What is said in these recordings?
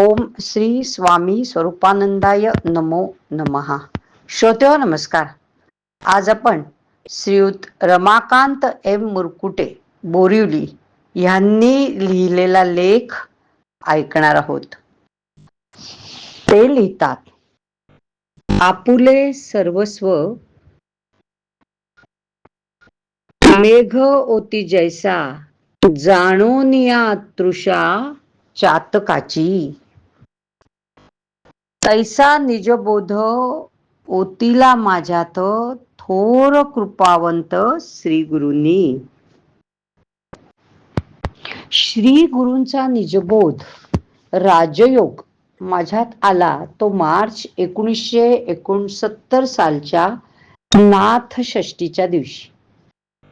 ओम श्री स्वामी स्वरूपानंदाय नमो नमहा श्रोतेव नमस्कार. आज आपण श्रीयुत रमाकांत एम मुरकुटे बोरिवली यांनी लिहिलेला लेख ऐकणार आहोत. ते लिहितात आपुले सर्वस्व मेघ ओती जैसा जाणोनिया तृषा चातकाची. तैसा निजबोध ओतीला माझ्यात थोर कृपावंत श्री गुरुंनी श्री गुरूंचा निजबोध राजयोग माझ्यात आला. तो मार्च एकोणीसशे एकोणसत्तर सालच्या नाथ षष्टीच्या दिवशी.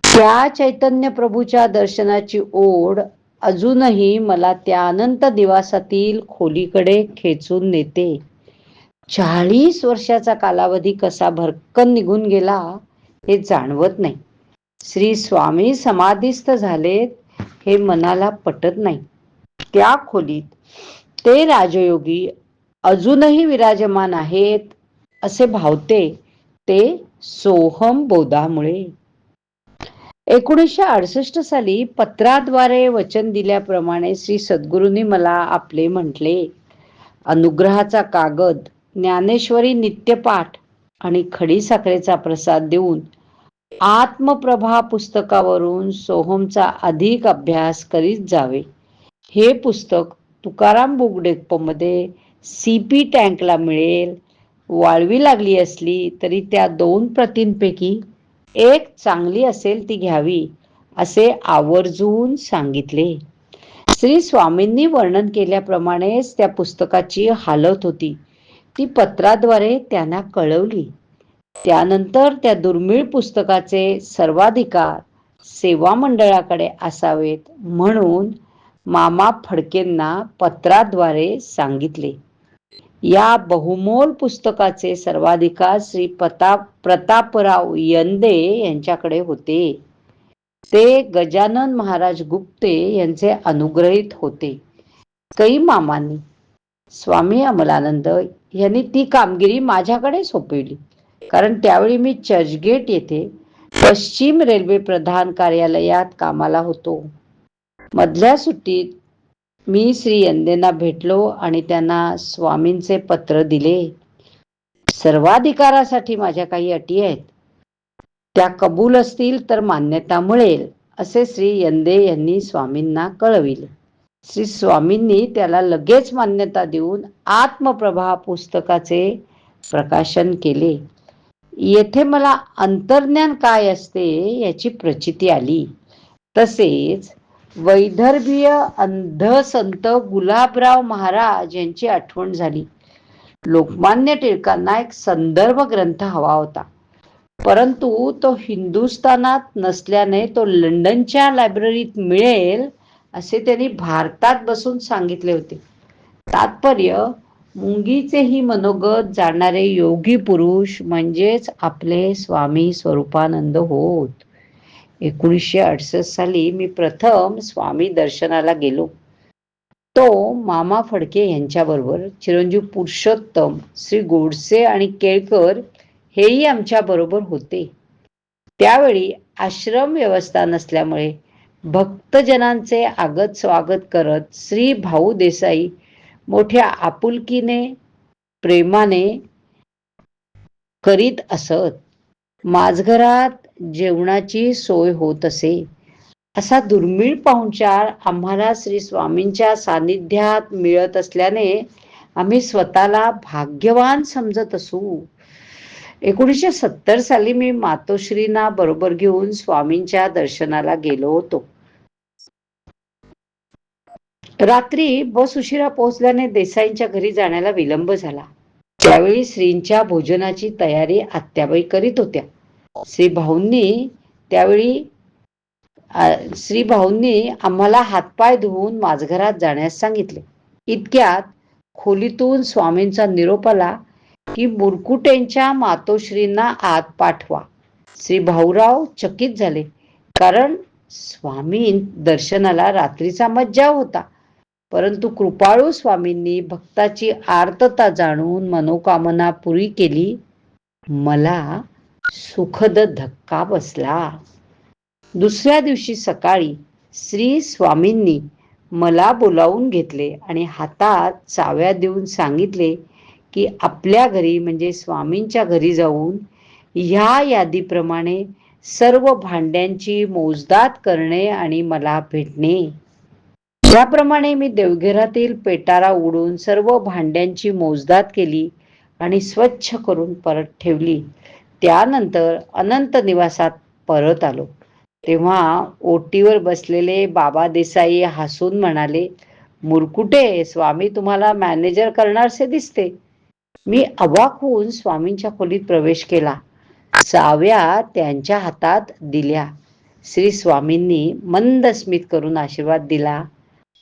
त्या चैतन्य प्रभूच्या दर्शनाची ओढ अजूनही मला त्या अनंत दिवासातील खोलीकडे खेचून नेते. चाळीस वर्षाचा कालावधी कसा भरकन निघून गेला हे जाणवत नाही. श्री स्वामी समाधीस्थ झालेत हे मनाला पटत नाही. त्या खोलीत ते राजयोगी अजूनही विराजमान आहेत असे भावते ते सोहम बोधामुळे एकोणीसशे अडुसष्ट साली पत्राद्वारे वचन दिल्याप्रमाणे श्री सद्गुरूंनी मला आपले म्हटले अनुग्रहाचा कागद ज्ञानेश्वरी नित्यपाठ आणि खडी साखरेचा प्रसाद देऊन आत्मप्रभा पुस्तकावरून सोहमचा अधिक अभ्यास करीत जावे. हे पुस्तक तुकाराम बुकमध्ये सी पी टँकला मिळेल. वाळवी लागली असली तरी त्या दोन प्रतींपैकी एक चांगली असेल ती घ्यावी असे आवर्जून सांगितले. श्री स्वामींनी वर्णन केल्याप्रमाणेच त्या पुस्तकाची हालत होती. ती पत्राद्वारे त्यांना कळवली. त्यानंतर त्या दुर्मिळ पुस्तकाचे सर्वाधिकार सेवा मंडळाकडे असावेत म्हणून मामा फडकेंना पत्राद्वारे सांगितले. या बहुमोल पुस्तकाचे सर्वाधिकार श्री प्रताप प्रतापराव यंदे यांच्याकडे होते. ते गजानन महाराज गुप्ते यांचे अनुग्रहित होते. कै मामांनी. स्वामी अमलानंद यांनी ती कामगिरी माझ्याकडे सोपवली. कारण त्यावेळी मी चर्चगेट येथे पश्चिम रेल्वे प्रधान कार्यालयात कामाला होतो. मधल्या सुट्टीत मी श्री यंदेंना भेटलो आणि त्यांना स्वामींचे पत्र दिले. सर्वाधिकारासाठी माझ्या काही अटी आहेत. त्या कबूल असतील तर मान्यता मिळेल असे श्री यंदे यांनी स्वामींना कळविले. श्री स्वामींनी त्याला लगेच मान्यता देऊन आत्मप्रभा पुस्तकाचे प्रकाशन केले. येथे मला अंतर्ज्ञान काय असते याची प्रचिती आली. तसेच वैदर्भीय अंधसंत गुलाबराव महाराज यांची आठवण झाली. लोकमान्य टिळकांना एक संदर्भ ग्रंथ हवा होता. परंतु तो हिंदुस्थानात नसल्याने तो लंडनच्या लायब्ररीत मिळेल असे त्यांनी भारतात बसून सांगितले होते. तात्पर्य मुंगीचेही मनोगत जाणणारे योगी पुरुष म्हणजेच आपले स्वामी स्वरूपानंद होत. एकोणीसशे अडसष्ट साली मी प्रथम स्वामी दर्शनाला गेलो. तो मामा फडके यांच्याबरोबर चिरंजीव पुरुषोत्तम श्री गोडसे आणि केळकर हेही आमच्या बरोबर होते. त्यावेळी आश्रम व्यवस्था नसल्यामुळे भक्तजनांचे आगत स्वागत करत श्री भाऊ देसाई मोठ्या आपुलकीने प्रेमाने करीत असत. माझघरात जेवणाची सोय होत असे. असा दुर्मिळ पाहुणचार आम्हाला श्री स्वामींच्या सानिध्यात मिळत असल्याने आम्ही स्वतःला भाग्यवान समजत असू. एकोणीसशे सत्तर साली मी मातोश्रीना बरोबर घेऊन स्वामींच्या दर्शनाला गेलो होतो. रात्री बस उशिरा पोहोचल्याने देसाईंच्या घरी जाण्याला विलंब झाला. त्यावेळी श्रींच्या भोजनाची तयारी आत्याबाई करीत होत्या. श्री भाऊंनी त्यावेळी श्री भाऊंनी आम्हाला हातपाय धुवून माझघरात जाण्यास सांगितले. इतक्यात खोलीतून स्वामींचा निरोप आला की मुरकुटेंच्या मातोश्रींना आत पाठवा. श्री भाऊराव चकित झाले. कारण स्वामी दर्शनाला रात्रीचा मज्जाव होता. परंतु कृपाळू स्वामींनी भक्ताची आर्तता जाणून मनोकामना पुरी केली. मला सुखद धक्का बसला. दुसऱ्या दिवशी सकाळी श्री स्वामींनी मला बोलावून घेतले आणि हातात चाव्या देऊन सांगितले की आपल्या घरी म्हणजे स्वामींच्या घरी जाऊन ह्या यादीप्रमाणे सर्व भांड्यांची मोजदात करणे आणि मला भेटणे. त्याप्रमाणे मी देवघरातील पेटारा उडून सर्व भांड्यांची मोजदात केली आणि स्वच्छ करून परत ठेवली त्यानंतर अनंत निवासात परत आलो. तेव्हा ओटीवर बसलेले बाबा देसाई हसून म्हणाले मुरकुटे स्वामी तुम्हाला मॅनेजर करणारसे दिसते. मी अवाक होऊन स्वामींच्या खोलीत प्रवेश केला. चाव्या त्यांच्या हातात दिल्या. श्री स्वामींनी मंद स्मित करून आशीर्वाद दिला.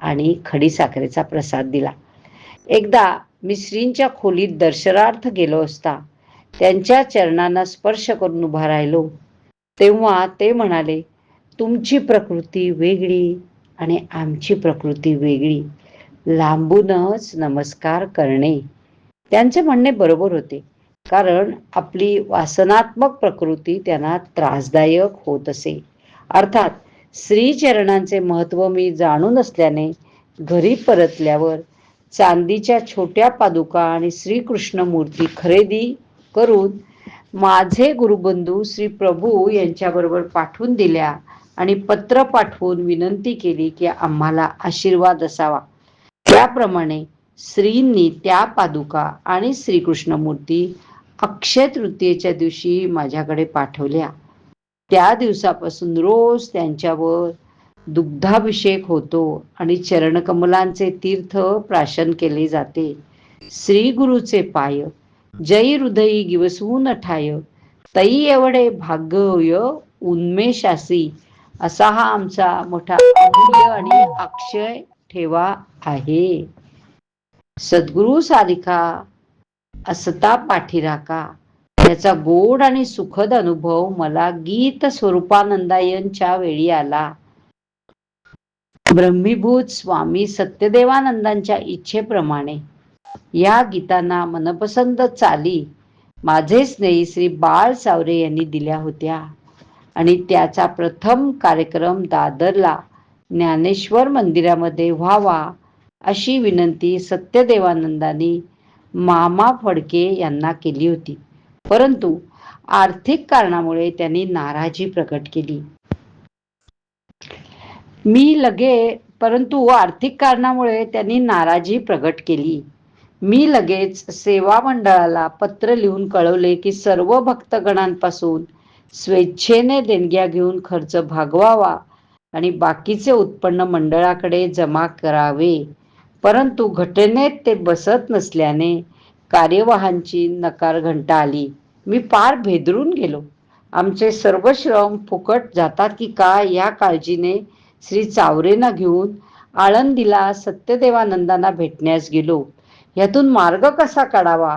आणि खडी साखरेचा प्रसाद दिला. एकदा मी श्रींच्या खोलीत दर्शनार्थ गेलो असता त्यांच्या चरणांना स्पर्श करून उभा राहिलो. तेव्हा ते म्हणाले तुमची प्रकृती वेगळी आणि आमची प्रकृती वेगळी. लांबूनच नमस्कार करणे. त्यांचे म्हणणे बरोबर होते कारण आपली वासनात्मक प्रकृती त्यांना त्रासदायक होत असे. अर्थात श्रीचरणांचे महत्त्व मी जाणून असल्याने घरी परतल्यावर चांदीच्या छोट्या पादुका आणि श्रीकृष्ण मूर्ती खरेदी करून माझे गुरुबंधू श्री प्रभू यांच्याबरोबर पाठवून दिल्या आणि पत्र पाठवून विनंती केली की आम्हाला आशीर्वाद असावा. त्याप्रमाणे श्रींनी त्या पादुका आणि श्रीकृष्ण मूर्ती अक्षय तृतीयेच्या दिवशी माझ्याकडे पाठवल्या. त्या दिवसापासून रोज त्यांच्यावर दुग्धाभिषेक होतो आणि चरणकमलांचे तीर्थ प्राशन केले जाते. श्री गुरुचे पाय जय हृदयी गिवसून ठाय तई एवढे भाग्य उन्मेषासी असा हा आमचा मोठा अमूल्य आणि अक्षय ठेवा आहे. सद्गुरु सारिका असता पाठीराका त्याचा गोड आणि सुखद अनुभव मला गीत स्वरूपानंदायनच्या वेळी आला. ब्रह्मीभूत स्वामी सत्यदेवानंदांच्या इच्छेप्रमाणे या गीतांना मनपसंत चाली माझे स्नेही श्री बाळ सावरे यांनी दिल्या होत्या आणि त्याचा प्रथम कार्यक्रम दादरला ज्ञानेश्वर मंदिरामध्ये व्हावा अशी विनंती सत्यदेवानंदांनी मामा फडके यांना केली होती. परंतु आर्थिक कारणामुळे त्यांनी नाराजी प्रकट केली. मी लगे परंतु आर्थिक कारणामुळे त्यांनी नाराजी प्रकट केली. मी लगेच सेवा मंडळाला पत्र लिहून कळवले की सर्व भक्तगणांपासून स्वेच्छेने देणग्या घेऊन खर्च भागवावा आणि बाकीचे उत्पन्न मंडळाकडे जमा करावे. परंतु घटनेत ते बसत नसल्याने कार्यवाहांची नकार घंटा आली. मी पार भेदरून गेलो. आमचे सर्व श्रम फुकट जातात की काय या काळजीने श्री चावरेना घेऊन आळंदीला सत्यदेवानंदांना भेटण्यास गेलो. यातून मार्ग कसा काढावा?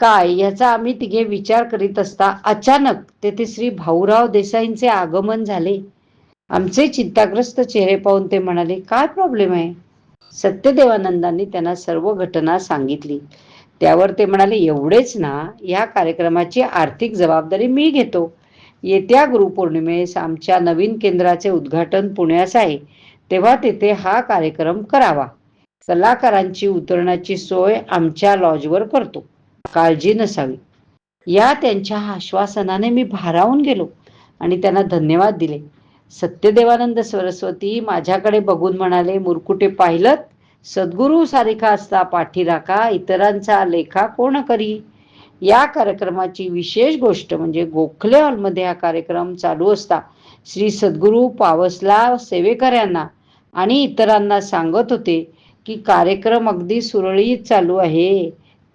काय याचा आम्ही तिघे विचार करीत असता अचानक तेथे श्री भाऊराव देसाईंचे आगमन झाले. आमचे चिंताग्रस्त चेहरे पाहून ते म्हणाले काय प्रॉब्लेम आहे? सत्यदेवानंदांनी त्यांना सर्व घटना सांगितली. त्यावर ते म्हणाले एवढेच ना या कार्यक्रमाची आर्थिक जबाबदारी मी घेतो. येत्या गुरुपौर्णिमेस आमच्या नवीन केंद्राचे उद्घाटन पुण्यास आहे. तेव्हा तेथे हा कार्यक्रम करावा. कलाकारांची उतरण्याची सोय आमच्या लॉजवर करतो. काळजी नसावी. या त्यांच्या आश्वासनाने मी भारावून गेलो आणि त्यांना धन्यवाद दिले. सत्यदेवानंद सरस्वती माझ्याकडे बघून म्हणाले मुरकुटे पाहिलं सद्गुरू सारिका असता पाठीराखा इतरांचा लेखा कोण करी? या कार्यक्रमाची विशेष गोष्ट म्हणजे गोखले हॉलमध्ये हा कार्यक्रम चालू असता. श्री सद्गुरू पावसला सेवेकऱ्यांना आणि इतरांना सांगत होते की कार्यक्रम अगदी सुरळीत चालू आहे.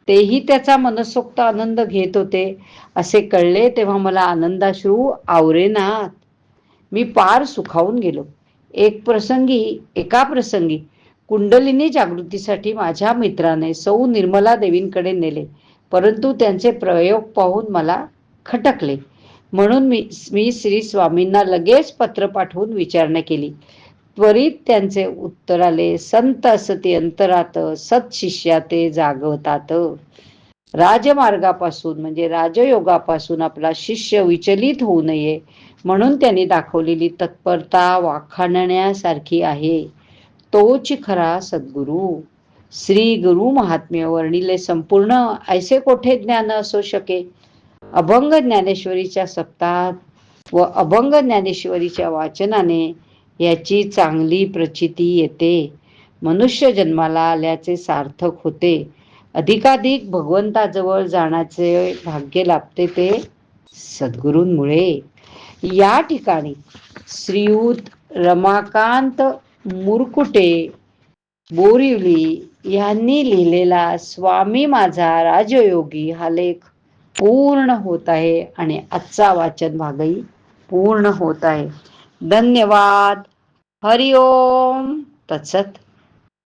तेही त्याचा मनसोक्त आनंद घेत होते. असे कळले तेव्हा मला आनंदाश्रू आवरेनात मी पार सुखावून गेलो. एक प्रसंगी एका प्रसंगी कुंडलिनी जागृतीसाठी माझ्या मित्राने सौ निर्मला देवींकडे नेले परंतु त्यांचे प्रयोग पाहून मला खटकले. म्हणून मी मी श्री स्वामींना लगेच पत्र पाठवून विचारणा केली. त्वरित त्यांचे उत्तर आले संत असती अंतरात सत ते जागवतात. राजमार्गापासून म्हणजे राजयोगापासून आपला शिष्य विचलित होऊ नये म्हणून त्यांनी दाखवलेली तत्परता वाखाणण्यासारखी आहे. तोच खरा सद्गुरू. श्री गुरु महात्म्य वर्णिले संपूर्ण. ऐसे कोठे ज्ञान असू शके? अभंग ज्ञानेश्वरीच्या सप्तात व अभंग ज्ञानेश्वरीच्या वाचनाने याची चांगली प्रचिती येते. मनुष्य जन्माला आल्याचे सार्थक होते. अधिकाधिक भगवंताजवळ जाण्याचे भाग्य लाभते ते सद्गुरूंमुळे. या ठिकाणी श्रीयुत रमाकांत मुरकुटे बोरिवली यांनी लिहिलेला स्वामी माझा राजयोगी हा लेख पूर्ण होत आहे आणि आजचा वाचन भागही पूर्ण होत आहे. धन्यवाद. हरिओम. तत्सत.